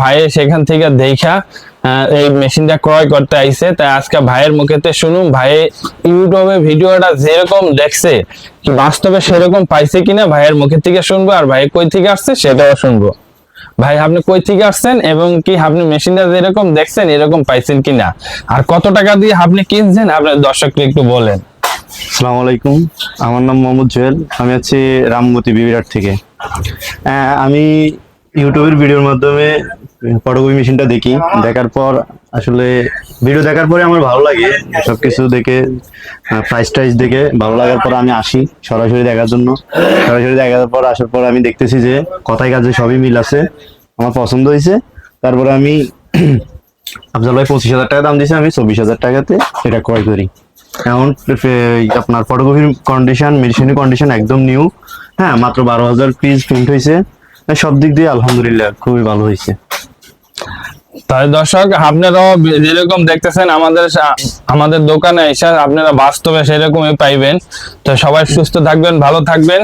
ভাই সেখান থেকে দেখা এই মেশিনটা ক্রয় করতে আজকে ভাইয়ের মুখেতে শুনুন, ভাই ইউটিউবে ভিডিওটা যেরকম দেখছে বাস্তবে সেরকম পাইছে কিনা ভাইয়ের মুখের থেকে শুনব, আর ভাই কই থেকে আসছে সেটাও শুনব। ভাই, আপনি কই থেকে আসছেন এবং কি আপনি মেশিনটা যেরকম দেখছেন, এরকম পাইছেন কিনা? আর কত টাকা দিয়ে আপনি কিনছেন? আপনার দর্শককে একটু বলেন। আসসালামু আলাইকুম। আমার নাম মোহাম্মদ জুয়েল। আমি আছি রামমতি বিবিরাট থেকে। আমি ইউটিউবের ভিডিওর মাধ্যমে ফটোকপি মেশিনটা দেখি। দেখার পর আসলে ভিডিও দেখার পরে আমার ভালো লাগে। সবকিছু দেখে প্রাইস টাইস দেখে ভালো লাগার পর আমি আসি সরাসরি দেখার জন্য। সরাসরি দেখার পর আসার পর আমি দেখতেছি যে কথায় কাজে সবই মিল আছে। আমার পছন্দ হয়েছে। তারপরে আমি আফজাল ভাই পঁচিশ হাজার টাকা দাম দিয়েছে আমি চব্বিশ হাজার টাকাতে এটা ক্রয় করি। এখন আপনার ফটোকপির কন্ডিশন মেডিসিনের কন্ডিশন একদম নিউ হ্যাঁ মাত্র বারো হাজার পিস প্রিন্ট হয়েছে। সব দিক দিয়ে আলহামদুলিল্লাহ খুবই ভালো হয়েছে। তাই দর্শক, আপনারাও যেরকম দেখতেছেন আমাদের আমাদের দোকানে এসে আপনারা বাস্তবে সেরকমই পাইবেন। তো সবাই সুস্থ থাকবেন, ভালো থাকবেন।